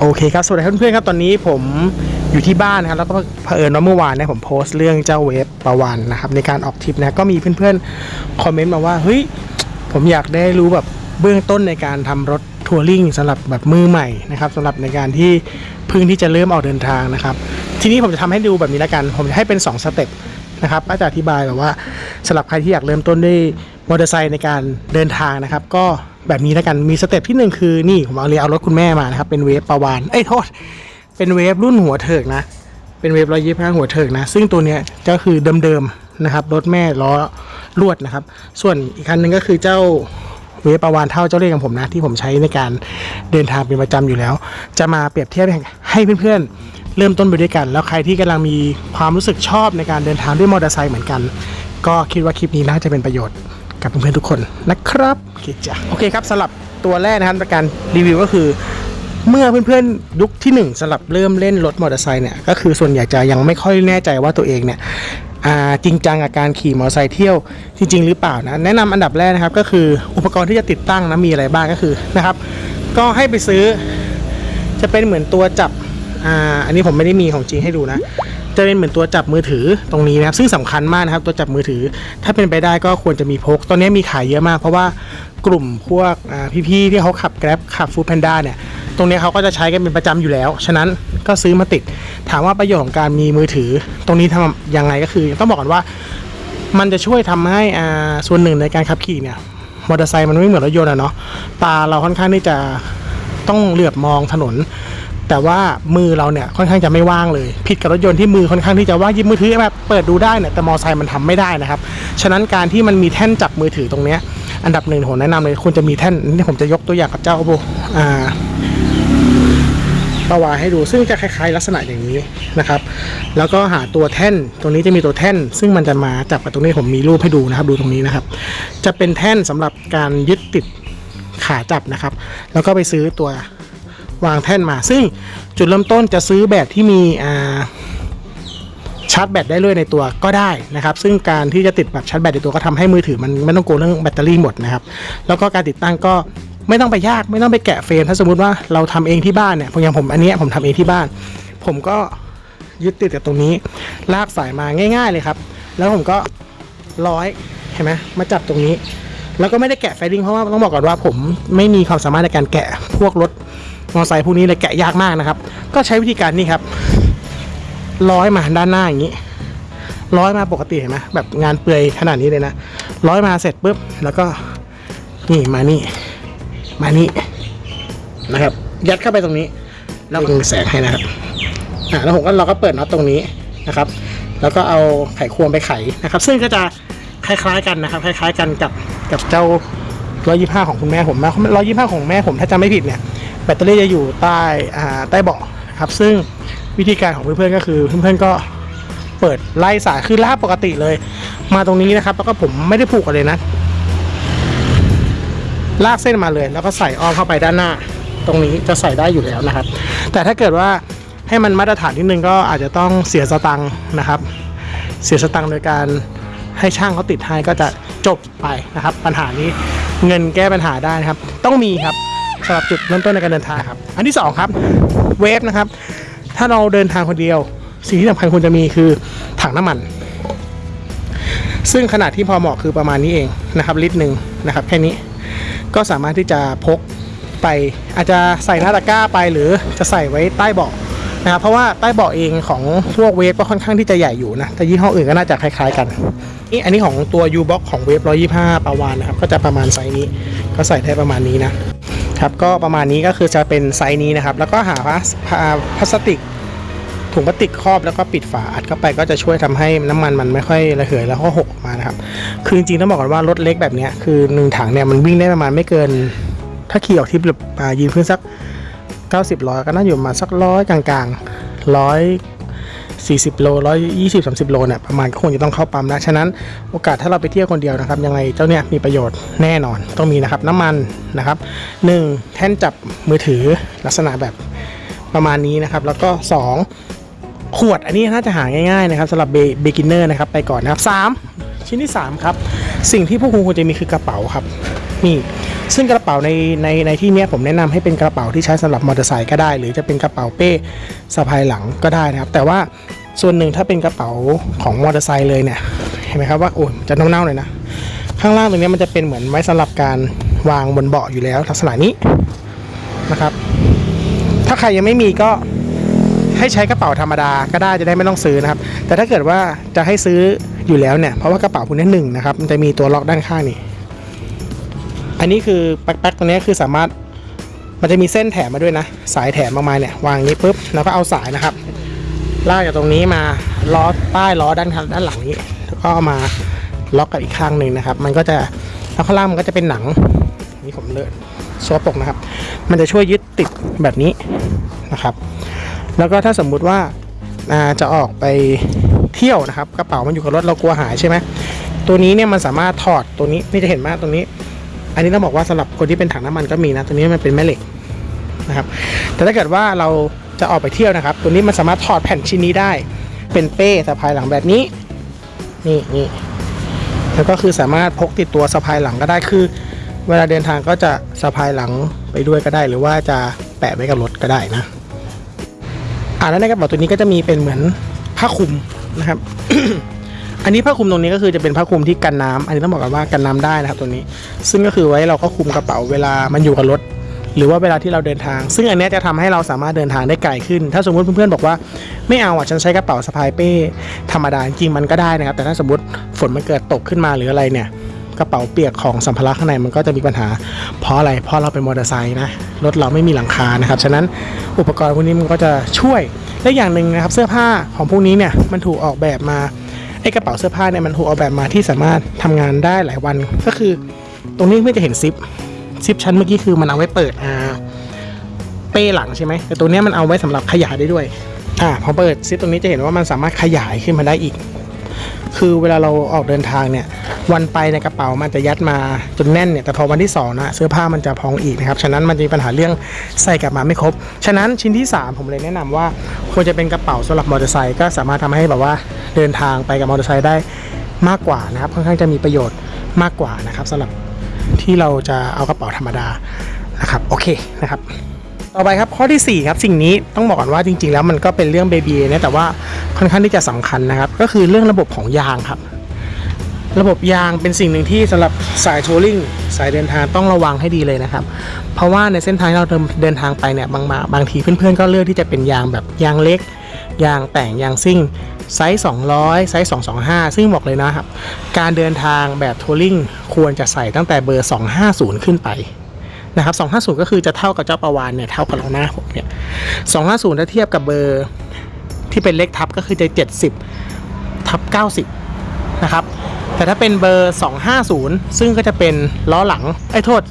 โอเคครับ สวัสดีเพื่อนๆครับ ตอนนี้ผมอยู่ที่บ้านนะครับ แล้วก็เผอิญว่าเมื่อวานเนี่ยผมโพสต์เรื่องเจ้าเวฟประวันนะครับ ในการออกทริปนะ ก็มีเพื่อนๆ คอมเมนต์มาว่า เฮ้ย ผมอยากได้รู้แบบเบื้องต้นในการทำรถทัวริงสำหรับแบบมือใหม่นะครับสำหรับในการที่เพิ่งที่จะเริ่มออกเดินทางนะครับ ทีนี้ผมจะทำให้ดูแบบนี้แล้วกัน ผมจะให้เป็น 2 สเต็ปนะครับก็จะอธิบายแบบว่าสำหรับใครที่อยากเริ่มต้นด้วยมอเตอร์ไซค์ในการเดินทางนะครับ ก็ แบบนี้แล้วกันมีสเต็ปที่หนึ่งคือนี่ผมเอาเรียเอารถคุณแม่มานะครับเป็นเวฟประวานเอ้ยโทษเป็นเวฟรุ่นหัวเถิกนะ เป็นเวฟร้อยยี่ห้าหัวเถิกนะ ซึ่งตัวเนี้ยก็คือเดิมๆนะครับรถแม่ล้อลวดนะครับ ส่วนอีกคันหนึ่งก็คือเจ้าเวฟประวานเท่าเจ้าเล่ของผมนะ ที่ผมใช้ในการเดินทางเป็นประจำอยู่แล้ว จะมาเปรียบเทียบให้เพื่อนๆ เริ่มต้นไปด้วยกัน แล้วใครที่กำลังมีความรู้สึกชอบในการเดินทางด้วยมอเตอร์ไซค์เหมือนกัน ก็คิดว่าคลิปนี้น่าจะเป็นประโยชน์ กับเพื่อนๆทุกคนนะครับโอเคจ้ะโอเคครับสำหรับตัวแรกนะครับในการรีวิวก็คือเมื่อเพื่อนๆยุคที่ 1สำหรับเริ่มเล่นรถมอเตอร์ไซค์เนี่ยก็คือส่วนใหญ่จะยังไม่ค่อยแน่ใจว่าตัวเองเนี่ยอ่าจริงจังกับการขี่มอเตอร์ไซค์เที่ยวจริง ๆ หรือเปล่านะแนะนำอันดับแรกนะครับก็คืออุปกรณ์ที่จะติดตั้งนะมีอะไรบ้างก็คือนะครับ ก็ให้ไปซื้อจะเป็นเหมือนตัวจับอ่าอันนี้ผมไม่ได้มีของจริงให้ดูนะ จะเป็นเหมือนตัวจับมือถือตรงนี้นะครับซึ่งสำคัญมากนะครับตัวจับมือถือ ถ้าเป็นไปได้ก็ควรจะมีพก ตอนนี้มีขายเยอะมาก เพราะว่ากลุ่มพวกพี่ๆที่เขาขับ Grab ขับ Food Panda เนี่ยตรงนี้เขาก็จะใช้กันเป็นประจำอยู่แล้ว ฉะนั้นก็ซื้อมาติด ถามว่าประโยชน์ของการมีมือถือ ตรงนี้ทำยังไงก็คือ ต้องบอกก่อนว่ามันจะช่วยทำให้อ่าส่วนหนึ่งในการขับขี่เนี่ยมอเตอร์ไซค์มันไม่เหมือนรถยนต์อะเนาะตาเราค่อนข้างที่จะต้องเหลือบมองถนน แต่ว่ามือเราเนี่ยค่อนข้างจะไม่ว่างเลย ผิดกับรถยนต์ที่มือค่อนข้างที่จะว่างยิบมือถือแบบเปิดดูได้เนี่ยแต่มอไซค์มันทำไม่ได้นะครับ ฉะนั้นการที่มันมีแท่นจับมือถือตรงเนี้ยอันดับหนึ่งผมแนะนำเลยควรจะมีแท่นนี่ผมจะยกตัวอย่างกับเจ้าโบอ่าประวาให้ดูซึ่งจะคล้ายๆ ลักษณะอย่างนี้นะครับ แล้วก็หาตัวแท่นตรงนี้จะมีตัวแท่น ซึ่งมันจะมาจับกับตรงนี้ผมมีรูปให้ดูนะครับดูตรงนี้นะครับ จะเป็นแท่นสำหรับการยึดติดขาจับนะครับ แล้วก็ไปซื้อตัว วางแท่นมา ซึ่งจุดเริ่มต้นจะซื้อแบบที่มีชาร์จแบตได้เลยในตัวก็ได้นะครับ ซึ่งการที่จะติดแบบชาร์จแบตในตัวก็ทำให้มือถือมันไม่ต้องกลัวเรื่องแบตเตอรี่หมดนะครับ แล้วก็การติดตั้งก็ไม่ต้องไปยากไม่ต้องไปแกะเฟรม ถ้าสมมติว่าเราทำเองที่บ้านเนี่ยอย่างผมอันนี้ผมทำเองที่บ้าน ผมก็ยึดติดกับตรงนี้ ลากสายมาง่าย ๆเลยครับ แล้วผมก็ร้อยเห็นไหมมาจับตรงนี้ แล้วก็ไม่ได้แกะไฟลิงเพราะว่าต้องบอกก่อนว่าผมไม่มีความสามารถในการแกะพวกรถ มอเตอร์ไซค์พวกนี้เลยแกะยากมากนะครับ ก็ใช้วิธีการนี่ครับร้อยมาด้านหน้าอย่างนี้ร้อยมาปกติเห็นไหมแบบงานเปลือยขนาดนี้เลยนะร้อยมาเสร็จปุ๊บแล้วก็นี่มานี่ มานี่นะครับ ยัดเข้าไปตรงนี้แล้วก็แสงให้นะครับอ่าแล้วผมก็เราก็เปิดน็อตตรงนี้นะครับ แล้วก็เอาไขควงไปไขนะครับ ซึ่งก็จะคล้ายๆกันนะครับ คล้าย ๆ กันกับกับเจ้า ร้อยยี่ห้าของคุณแม่ผมนะร้อยยี่ห้าของแม่ผมถ้าจำไม่ผิดเนี่ยแบตเตอรี่จะอยู่ใต้อ่าใต้เบาะครับ ซึ่งวิธีการของเพื่อนๆก็คือเพื่อนๆก็เปิดไล่สายคือลากปกติเลย มาตรงนี้นะครับ แล้วก็ผมไม่ได้ผูกอะไรเลยนะ ลากเส้นมาเลย แล้วก็ใส่อ้อมเข้าไปด้านหน้า ตรงนี้จะใส่ได้อยู่แล้วนะครับ แต่ถ้าเกิดว่าให้มันมาตรฐานนิดนึงก็อาจจะต้องเสียสตังค์นะครับ เสียสตังค์โดยการให้ช่างเขาติดให้ก็จะจบไปนะครับ ปัญหานี้ เงินแก้ปัญหาได้นะครับ ต้องมีครับสำหรับจุดเริ่มต้นในการเดินทางครับ อันที่สองครับ เวฟนะครับ ถ้าเราเดินทางคนเดียว สิ่งที่สำคัญควรจะมีคือถังน้ำมัน ซึ่งขนาดที่พอเหมาะคือประมาณนี้เองนะครับ ลิตรหนึ่งนะครับ แค่นี้ก็สามารถที่จะพกไปอาจจะใส่หน้าตะกร้าไปหรือจะใส่ไว้ใต้เบาะนะครับเพราะว่าใต้เบาะเองของพวกเวฟก็ค่อนข้างที่จะใหญ่อยู่นะแต่ยี่ห้ออื่นก็น่าจะคล้าย ๆ กัน นี่อันนี้ของตัว U box ของเวฟ125ปาวานนะครับ ก็จะประมาณไซส์นี้ ก็ใส่ได้ประมาณนี้นะครับ ก็ประมาณนี้ก็คือจะเป็นไซส์นี้นะครับ แล้วก็หาพลาสพลาสติก ถุงพลาสติกครอบแล้วก็ปิดฝาอัดเข้าไปก็จะช่วยทำให้น้ำมันมันไม่ค่อยระเหยแล้วก็หกออกมานะครับ คือจริงๆต้องบอกก่อนว่ารถเล็กแบบเนี้ยคือหนึ่งถังเนี่ยมันวิ่งได้ประมาณไม่เกิน ถ้าขี่ออกทริปแบบอ่ยืนขึ้นสัก 90ร้อยก็น่าอยู่มาสักร้อยกลางๆร้อย สี่สิบโลร้อยยี่สิบสามสิบโลเนี่ยประมาณก็คงจะต้องเข้าปั๊มนะฉะนั้นโอกาสถ้าเราไปเที่ยวคนเดียวนะครับ ยังไงเจ้าเนี่ยมีประโยชน์แน่นอนต้องมีนะครับน้ำมันนะครับหนึ่งแท่นจับมือถือลักษณะแบบประมาณนี้นะครับ แล้วก็สองขวดอันนี้น่าจะหาง่ายๆนะครับสำหรับเบกินเนอร์นะครับไปก่อนนะครับ3 ชิ้นที่ 3 ครับ สิ่งที่พวกคุณควรจะมีคือกระเป๋าครับ นี่ซึ่งกระเป๋าในในในที่นี้ผมแนะนำให้เป็นกระเป๋าที่ใช้สำหรับมอเตอร์ไซค์ก็ได้ หรือจะเป็นกระเป๋าเป้สะพายหลังก็ได้นะครับ แต่ว่าส่วนหนึ่งถ้าเป็นกระเป๋าของมอเตอร์ไซค์เลยเนี่ยเห็นไหมครับว่าโอ้จะเน่าๆเลยนะข้างล่างตรงนี้มันจะเป็นเหมือนไว้สำหรับการวางบนเบาะอยู่แล้วลักษณะนี้นะครับ ถ้าใครยังไม่มีก็ให้ใช้กระเป๋าธรรมดาก็ได้จะได้ไม่ต้องซื้อนะครับ แต่ถ้าเกิดว่าจะให้ซื้อ อยู่แล้วเนี่ยเพราะว่ากระเป๋าพวกนี้หนึ่งนะครับมันจะมีตัวล็อกด้านข้างนี่อันนี้คือแป๊กๆตัวนี้คือสามารถมันจะมีเส้นแถมมาด้วยนะ สายแถมออกมาเนี่ยวางนี้ปุ๊บแล้วก็เอาสายนะครับลากจากตรงนี้มาล้อใต้ล้อด้านข้างด้านหลังนี้แล้วก็ามาล็อกกับอีกข้างหนึ่งนะครับ มันก็จะแล้วข้างล่างมันก็จะเป็นหนังนี่ผมเลิศซวปกนะครับ มันจะช่วยยึดติดแบบนี้นะครับ แล้วก็ถ้าสมมุติว่าจะออกไป เที่ยวนะครับกระเป๋ามันอยู่กับรถเรากลัวหายใช่ไหมตัวนี้เนี่ยมันสามารถถอดตัวนี้นี่จะเห็นมากตรงนี้ อันนี้ต้องบอกว่าสำหรับคนที่เป็นถังน้ำมันก็มีนะตัวนี้มันเป็นแม่เหล็กนะครับแต่ถ้าเกิดว่าเราจะออกไปเที่ยวนะครับ ตัวนี้มันสามารถถอดแผ่นชิ้นนี้ได้ เป็นเป้สะพายหลังแบบนี้ นี่นี่แล้วก็คือสามารถพกติดตัวสะพายหลังก็ได้คือ เวลาเดินทางก็จะสะพายหลังไปด้วยก็ได้ หรือว่าจะแปะไว้กับรถก็ได้นะอ่าแล้วในกระเป๋าตัวนี้ก็จะมีเป็นเหมือนผ้าคลุม นะครับ อันนี้ผ้าคลุมตรงนี้ก็คือจะเป็นผ้าคลุมที่กันน้ำอันนี้ต้องบอกกันว่ากันน้ำได้นะครับตัวนี้ ซึ่งก็คือไว้เราก็คลุมกระเป๋าเวลามันอยู่กับรถหรือว่าเวลาที่เราเดินทาง ซึ่งอันนี้จะทำให้เราสามารถเดินทางได้ไกลขึ้น ถ้าสมมติเพื่อนๆบอกว่าไม่เอาอะฉันใช้กระเป๋าสะพายเป้ธรรมดาจริงมันก็ได้นะครับ แต่ถ้าสมมติฝนมันเกิดตกขึ้นมาหรืออะไรเนี่ย กระเป๋าเปียกของสัมภาระข้างในมันก็จะมีปัญหา เพราะอะไร เพราะเราเป็นมอเตอร์ไซค์นะ รถเราไม่มีหลังคานะครับ ฉะนั้นอุปกรณ์พวกนี้มันก็จะช่วย และอย่างหนึ่งนะครับ เสื้อผ้าของพวกนี้เนี่ยมันถูกออกแบบมาไอ้กระเป๋าเสื้อผ้าเนี่ยมันถูกออกแบบมาที่สามารถทำงานได้หลายวัน ก็คือ ตรงนี้ไม่จะเห็นซิปซิปชั้นเมื่อกี้คือมันเอาไว้เปิดอ่าเป้หลังใช่ไหมแต่ตัวนี้มันเอาไว้สำหรับขยายได้ด้วยอ่าพอเปิดซิปตรงนี้จะเห็นว่ามันสามารถขยายขึ้นมาได้อีก คือเวลาเราออกเดินทางเนี่ยวันไปในกระเป๋ามันจะยัดมาจนแน่นเนี่ยแต่พอวันที่สองนะเสื้อผ้ามันจะพองอีกนะครับฉะนั้นมันจะมีปัญหาเรื่องใส่กลับมาไม่ครบ ฉะนั้นชิ้นที่ 3 ผมเลยแนะนำว่าควรจะเป็นกระเป๋าสำหรับมอเตอร์ไซค์ก็สามารถทำให้แบบว่าเดินทางไปกับมอเตอร์ไซค์ได้มากกว่านะครับค่อนข้างจะมีประโยชน์มากกว่านะครับสำหรับที่เราจะเอากระเป๋าธรรมดานะครับโอเคนะครับ ต่อไปครับข้อทีสี่ 4 ครับ สิ่งนี้ต้องบอกก่อนว่าจริง ๆ แล้วมันก็เป็นเรื่องเบบีนะแต่ว่าค่อนข้างที่จะสำคัญนะครับ ก็คือเรื่องระบบของยางครับ ระบบยางเป็นสิ่งหนึ่งที่สำหรับสายทัวริงสายเดินทางต้องระวังให้ดีเลยนะครับ เพราะว่าในเส้นทางเราเดินเดินทางไปเนี่ยบางมาบางทีเพื่อนๆก็เลือกที่จะเป็นยางแบบยางเล็ก ยางแต่งยางซิ่งไซส์ 200 ไซส์ 225 ซึ่งบอกเลยนะครับ การเดินทางแบบทัวริงควรจะใส่ตั้งแต่เบอร์ 250 ขึ้นไป นะครับ250 ก็คือจะเท่ากับเจ้าประวานเนี่ยเท่ากับเราหน้าผมเนี่ย250ถ้าเทียบกับเบอร์ที่เป็นเลขทับก็คือจะ 70 ทับ 90 นะครับ แต่ถ้าเป็นเบอร์ 250 ซึ่งก็จะเป็นล้อหลังไอ้โทษ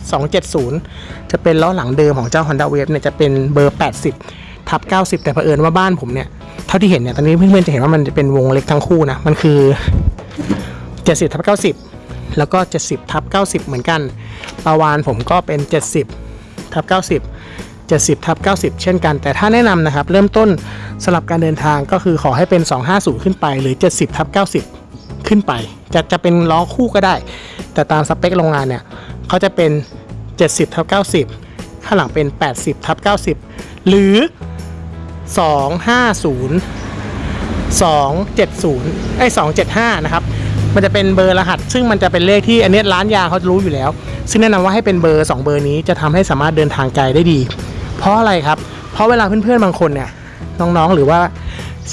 270 จะเป็นล้อหลังเดิมของเจ้า Honda Wave เนี่ยจะเป็นเบอร์ 80 ทับ 90 แต่เผอิญว่าบ้านผมเนี่ยเท่าที่เห็นเนี่ยตอนนี้เพื่อนๆจะเห็นว่ามันจะเป็นวงเล็กทั้งคู่นะมันคือ 70ทับ90 แล้วก็ 70ทับ90 เหมือนกันปาวานผมก็เป็น 70ทับ90 70ทับ90 เช่นกัน แต่ถ้าแนะนำนะครับ เริ่มต้นสำหรับการเดินทางก็คือขอให้เป็น 250 ขึ้นไปหรือ 70ทับ90 ขึ้นไป จะจะเป็นล้อคู่ก็ได้ แต่ตามสเปคโรงงานเนี่ยเขาจะเป็น 70ทับ90 ข้างหลังเป็น 80ทับ90 หรือ 250 270ไอ้275 นะครับ มันจะเป็นเบอร์รหัส ซึ่งมันจะเป็นเลขที่อันเนี้ร้านยาเขารู้อยู่แล้ว ซึ่งแนะนำว่าให้เป็นเบอร์ 2 เบอร์นี้จะทำให้สามารถเดินทางไกลได้ดี เพราะอะไรครับ เพราะเวลาเพื่อนๆบางคนเนี่ยน้องๆหรือว่า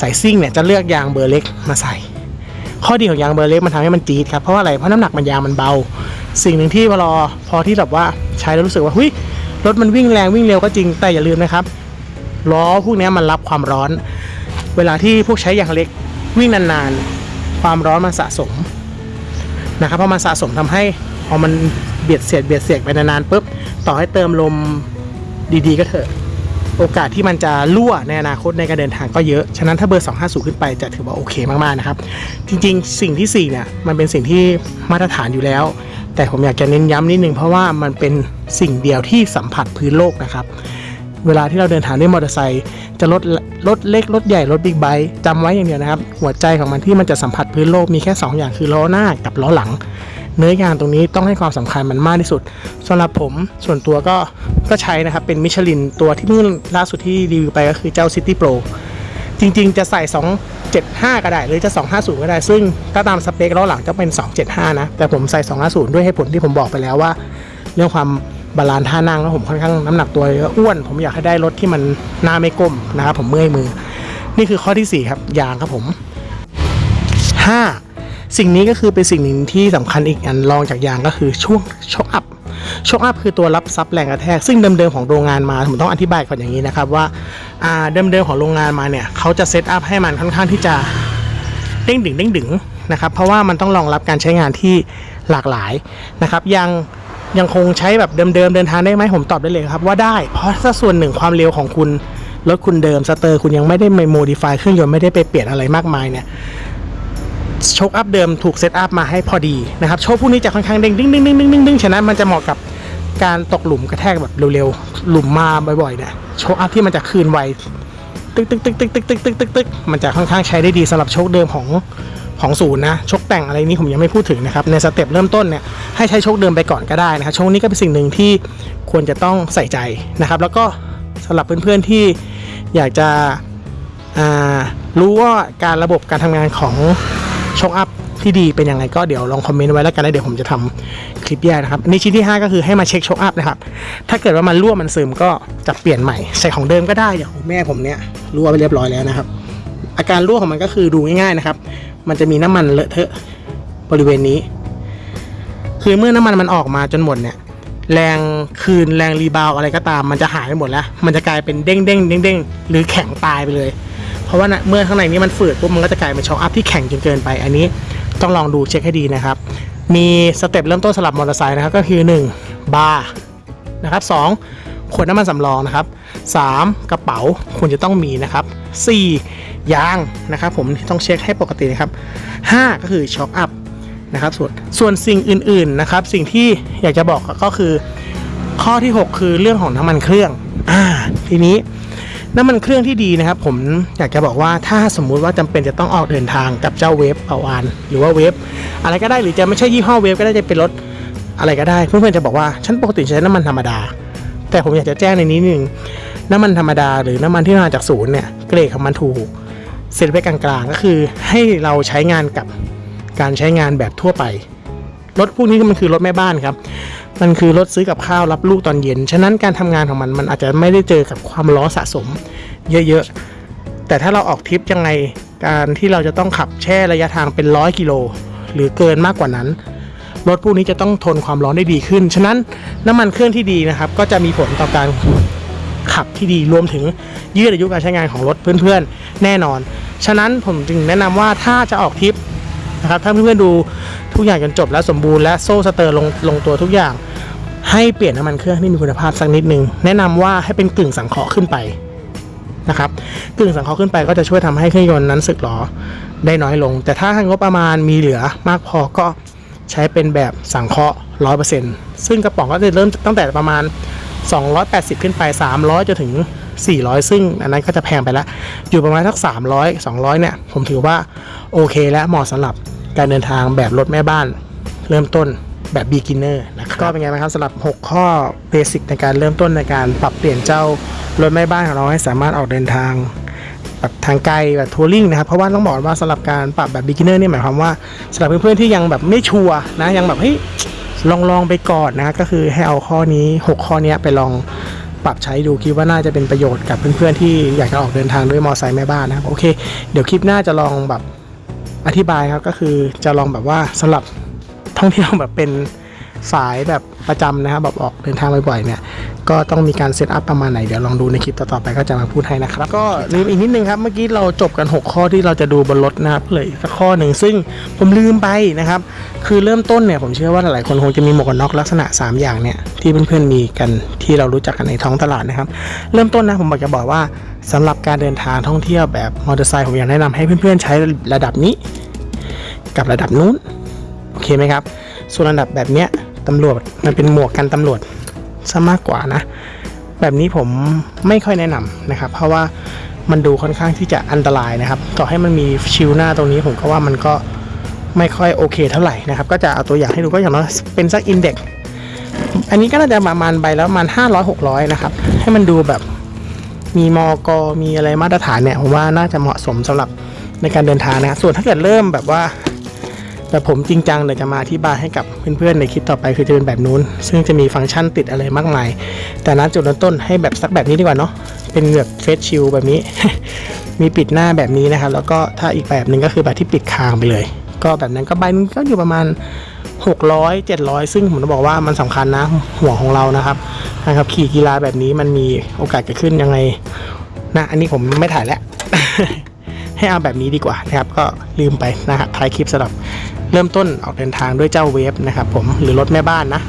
สายซิ่งเนี่ยจะเลือกยางเบอร์เล็กมาใส่ ข้อดีของยางเบอร์เล็กมันทำให้มันจี๊ดครับเพราะว่าอะไรเพราะน้ำหนักมันยางมันเบา สิ่งหนึ่งที่พอรอพอที่แบบว่าใช้แล้วรู้สึกว่าเฮ้ยรถมันวิ่งแรงวิ่งเร็วก็จริงแต่อย่าลืมนะครับล้อพวกนี้มันรับความร้อน เวลาที่พวกใช้ยางเล็กวิ่งนานๆ ความร้อนมันสะสมนะครับพอมันสะสมทำให้พอมันเบียดเสียดเบียดเสียดไปนานๆปุ๊บต่อให้เติมลมดีๆ ก็เถอะ โอกาสที่มันจะรั่วในอนาคตในการเดินทางก็เยอะ ฉะนั้นถ้าเบอร์ 250 ขึ้นไปจะถือว่าโอเคมากๆนะครับ จริงๆ สิ่งที่ 4 เนี่ย มันเป็นสิ่งที่มาตรฐานอยู่แล้ว แต่ผมอยากจะเน้นย้ำนิดนึงเพราะว่ามันเป็นสิ่งเดียวที่สัมผัสพื้นโลกนะครับ เวลาที่เราเดินทางด้วยมอเตอร์ไซค์จะรถรถเล็กรถใหญ่รถบิ๊กไบค์จำไว้อย่างเดียวนะครับ หัวใจของมันที่มันจะสัมผัสพื้นโลกมีแค่ 2 อย่างคือล้อหน้ากับล้อหลัง เนื้อยางตรงนี้ต้องให้ความสำคัญมันมากที่สุดสำหรับผมส่วนตัวก็ก็ใช้นะครับเป็นมิชลินตัวที่เพิ่งล่าสุดที่รีวิวไปก็คือเจ้า City Pro จริงๆ จะใส่ 275 ก็ได้ หรือจะ 250 ก็ได้ ซึ่งก็ตามสเปคล้อหลังจะเป็น 275 นะ แต่ผมใส่ 250 ด้วยเหตุผลที่ผมบอกไปแล้วว่า เรื่องความ บาลานท่านั่งแล้วผมค่อนข้างน้ำหนักตัวอ้วน ผมอยากให้ได้รถที่มันหน้าไม่ก้มนะครับผมเมื่อยมือ นี่คือข้อที่ 4 ครับยางครับผม 5 สิ่งนี้ก็คือเป็นสิ่งหนึ่งที่สำคัญอีกอันรองจากยางก็คือช่วงช็อคอัพช็อคอัพคือตัวรับซับแรงกระแทก ซึ่งเดิมๆของโรงงานมาผมต้องอธิบายก่อนอย่างนี้นะครับว่าอ่าเดิมๆของโรงงานมาเนี่ยเขาจะเซตอัพให้มันค่อนข้างที่จะเด้งดึงเด้งดึงนะครับเพราะว่ามันต้องรองรับการใช้งานที่หลากหลายนะครับยัง ยังคงใช้แบบเดิมๆเดินทางได้ไหมผมตอบได้เลยครับว่าได้ เพราะถ้าส่วนหนึ่งความเร็วของคุณรถคุณเดิมสเตอร์คุณยังไม่ได้ไปโมดิฟายเครื่องยนต์ไม่ได้ไปเปลี่ยนอะไรมากมายเนี่ยโชคอัพเดิมถูกเซตอัพมาให้พอดีนะครับโชคพวกนี้จะค่อนข้างเด้งดิ้งดิ้งดิ้งดิ้งดิ้งดิ้งฉะนั้นมันจะเหมาะกับการตกหลุมกระแทกแบบเร็วๆ หลุมมาบ่อยๆเนี่ยโชคอัพที่มันจะคืนไวตึกตึกตึกตึกตึกตึกตึกตึกตึกมันจะค่อนข้างใช้ได้ดีสำหรับโชคเดิมของ ของศูนย์นะชคแต่งอะไรนี้ผมยังไม่พูดถึงนะครับในสเต็ปเริ่มต้นเนี่ยให้ใช้ชคเดิมไปก่อนก็ได้นะครับชคนี้ก็เป็นสิ่งหนึ่งที่ควรจะต้องใส่ใจนะครับ แล้วก็สำหรับเพื่อนๆที่อยากจะรู้ว่าการระบบการทำงานของชคอัพที่ดีเป็นยังไงก็เดี๋ยวลองคอมเมนต์ไว้แล้วกันแล้วเดี๋ยวผมจะทำคลิปแยกนะครับในชิ้นที่ 5 ก็คือให้มาเช็คชคอัพนะครับ ถ้าเกิดว่ามันรั่วมันซึมก็จะเปลี่ยนใหม่ใส่ของเดิมก็ได้อย่างแม่ผมเนี้ยรั่วไปเรียบร้อยแล้วนะครับ อาการรั่วของมันก็คือดูง่ายๆนะครับ มันจะมีน้ำมันเลอะเทอะบริเวณนี้ คือเมื่อน้ำมันมันออกมาจนหมดเนี่ย แรงคืนแรงรีบาวอะไรก็ตาม มันจะหายไปหมดแล้ว มันจะกลายเป็นเด้งเด้งเด้งเด้งหรือแข็งตายไปเลย เพราะว่านะเมื่อข้างในนี้มันฝืดปุ๊บมันก็จะกลายเป็นช็อคอัพที่แข็งจนเกินไป อันนี้ต้องลองดูเช็คให้ดีนะครับ มีสเต็ปเริ่มต้นสำหรับมอเตอร์ไซค์นะครับก็คือ 1 บาร์นะครับ2ขวดน้ำมันสำรองนะครับ 3 กระเป๋าคุณจะต้องมีนะครับ 4 ยางนะครับ ผมต้องเช็คให้ปกตินะครับ 5 ก็คือช็อคอัพนะครับส่วนส่วนสิ่งอื่นๆนะครับ สิ่งที่อยากจะบอกก็คือ ข้อที่ 6 คือเรื่องของน้ำมันเครื่องอ่าทีนี้น้ำมันเครื่องที่ดีนะครับ ผมอยากจะบอกว่าถ้าสมมุติว่าจำเป็นจะต้องออกเดินทางกับเจ้าเวฟเอาวานหรือว่าเวฟอะไรก็ได้หรือจะไม่ใช่ยี่ห้อเวฟก็ได้จะเป็นรถอะไรก็ได้ เพื่อนๆจะบอกว่าฉันปกติใช้น้ำมันธรรมดา แต่ผมอยากจะแจ้งในนี้นิดนึง น้ำมันธรรมดาหรือน้ำมันที่มาจากศูนย์เนี่ยเกรดของมันถูกเซตไว้กลางๆก็คือให้เราใช้งานกับการใช้งานแบบทั่วไปรถพวกนี้มันคือรถแม่บ้านครับ มันคือรถซื้อกับข้าวรับลูกตอนเย็น ฉะนั้นการทำงานของมันมันอาจจะไม่ได้เจอกับความร้อนสะสม เยอะๆ แต่ถ้าเราออกทริปยังไง การที่เราจะต้องขับแช่ระยะทางเป็นร้อยกิโลหรือเกินมากกว่านั้น รถพวกนี้จะต้องทนความร้อนได้ดีขึ้น ฉะนั้นน้ำมันเครื่องที่ดีนะครับ ก็จะมีผลต่อการ ขับที่ดีรวมถึงยืดอายุการใช้งานของรถเพื่อนๆ แน่นอน ฉะนั้นผมจึงแนะนำว่าถ้าจะออกทริปนะครับถ้าเพื่อนๆดูทุกอย่างจนจบแล้วสมบูรณ์และโซ่สเตอร์ลงลงตัวทุกอย่าง ให้เปลี่ยนน้ำมันเครื่องให้มีคุณภาพสักนิดนึงแนะนำว่าให้เป็นกึ่งสังเคราะห์ขึ้นไปนะครับกึ่งสังเคราะห์ขึ้นไปก็จะช่วยทำให้เครื่องยนต์นั้นสึกหรอได้น้อยลง แต่ถ้างบประมาณมีเหลือมากพอก็ใช้เป็นแบบสังเคราะห์ร้อยเปอร์เซ็นต์ซึ่งกระป๋องก็จะเริ่มตั้งแต่ประมาณ 280 ขึ้นไป 300จนถึง 400 ซึ่งอันนั้นก็จะแพงไปแล้ว อยู่ประมาณสัก 300 200 เนี่ย ผมถือว่าโอเคและเหมาะสำหรับการเดินทางแบบรถแม่บ้าน เริ่มต้นแบบ beginner นะครับก็เป็นไงบ้างครับสำหรับ 6 ข้อเบสิกในการเริ่มต้นในการปรับเปลี่ยนเจ้ารถแม่บ้านของเราให้สามารถออกเดินทางแบบทางไกลแบบทัวริงนะครับ เพราะว่าต้องบอกว่าสำหรับการปรับแบบ beginner เนี่ยหมายความว่าสำหรับเพื่อนๆที่ยังแบบไม่ชัวร์นะยังแบบเฮ้ย ลองลองไปก่อนนะก็คือให้เอาข้อนี้ 6 ข้อนี้ไปลองปรับใช้ดูคิดว่าน่าจะเป็นประโยชน์กับเพื่อนๆที่อยากจะออกเดินทางด้วยมอเตอร์ไซค์แม่บ้านนะครับโอเค เดี๋ยวคลิปหน้าจะลองแบบอธิบายครับก็คือจะลองแบบว่าสำหรับท่องเที่ยวแบบเป็น สายแบบประจำนะครับแบบออกเดินทางบ่อยๆเนี่ยก็ต้องมีการเซตอัพประมาณไหนเดี๋ยวลองดูในคลิปต่อๆไปก็จะมาพูดให้นะครับ ก็ลืมอีกนิดนึงครับเมื่อกี้เราจบกัน 6 ข้อที่เราจะดูบนรถนะครับเลยสักข้อหนึ่งซึ่งผมลืมไปนะครับ คือเริ่มต้นเนี่ยผมเชื่อว่าหลายคนคงจะมีหมวกกันน็อกลักษณะ 3 อย่างเนี่ยที่เพื่อนๆมีกันที่เรารู้จักกันในท้องตลาดนะครับ เริ่มต้นนะผมอยากจะบอกว่าสำหรับการเดินทางท่องเที่ยวแบบมอเตอร์ไซค์ผมอยากแนะนำให้เพื่อนๆใช้ระดับนี้ กับระดับนู้นโอเคไหมครับ ส่วนระดับแบบเนี้ย ตำรวจมันเป็นหมวกกันตำรวจซะมากกว่านะ แบบนี้ผมไม่ค่อยแนะนำนะครับ เพราะว่ามันดูค่อนข้างที่จะอันตรายนะครับ ต่อให้มันมีชิวหน้าตรงนี้ผมก็ว่ามันก็ไม่ค่อยโอเคเท่าไหร่นะครับ ก็จะเอาตัวอย่างให้ดูก็อย่างน้อยเป็นสักอินเด็กอันนี้ก็น่าจะประมาณใบแล้วประมาณ 500 600 นะครับ ให้มันดูแบบมีมอกมีอะไรมาตรฐานเนี่ยผมว่าน่าจะเหมาะสมสำหรับในการเดินทางนะส่วนถ้าเกิดเริ่มแบบว่า แบบผมจริงจังเลยจะมาอธิบายให้กับเพื่อนๆในคลิปต่อไปคือจะเป็นแบบนู้น ซึ่งจะมีฟังก์ชันติดอะไรมากมาย แต่ณจุดเริ่มต้นให้แบบสักแบบนี้ดีกว่าเนาะเป็นแบบเฟสชิลแบบนี้ มีปิดหน้าแบบนี้นะครับ แล้วก็ถ้าอีกแบบหนึ่งก็คือแบบที่ปิดคางไปเลย ก็แบบนั้นก็ใบนึงก็อยู่ประมาณ 600 700 ซึ่งผมจะบอกว่ามันสำคัญนะหัวของเรานะครับนะครับขี่กีฬาแบบนี้มันมีโอกาสเกิดขึ้นยังไงนะอันนี้ผมไม่ถ่ายแล้วให้เอาแบบนี้ดีกว่านะครับ ก็ลืมไปนะครับท้ายคลิปสำหรับ เริ่มต้นออกเดินทางด้วยเจ้าเวฟนะครับผมหรือรถแม่บ้านนะ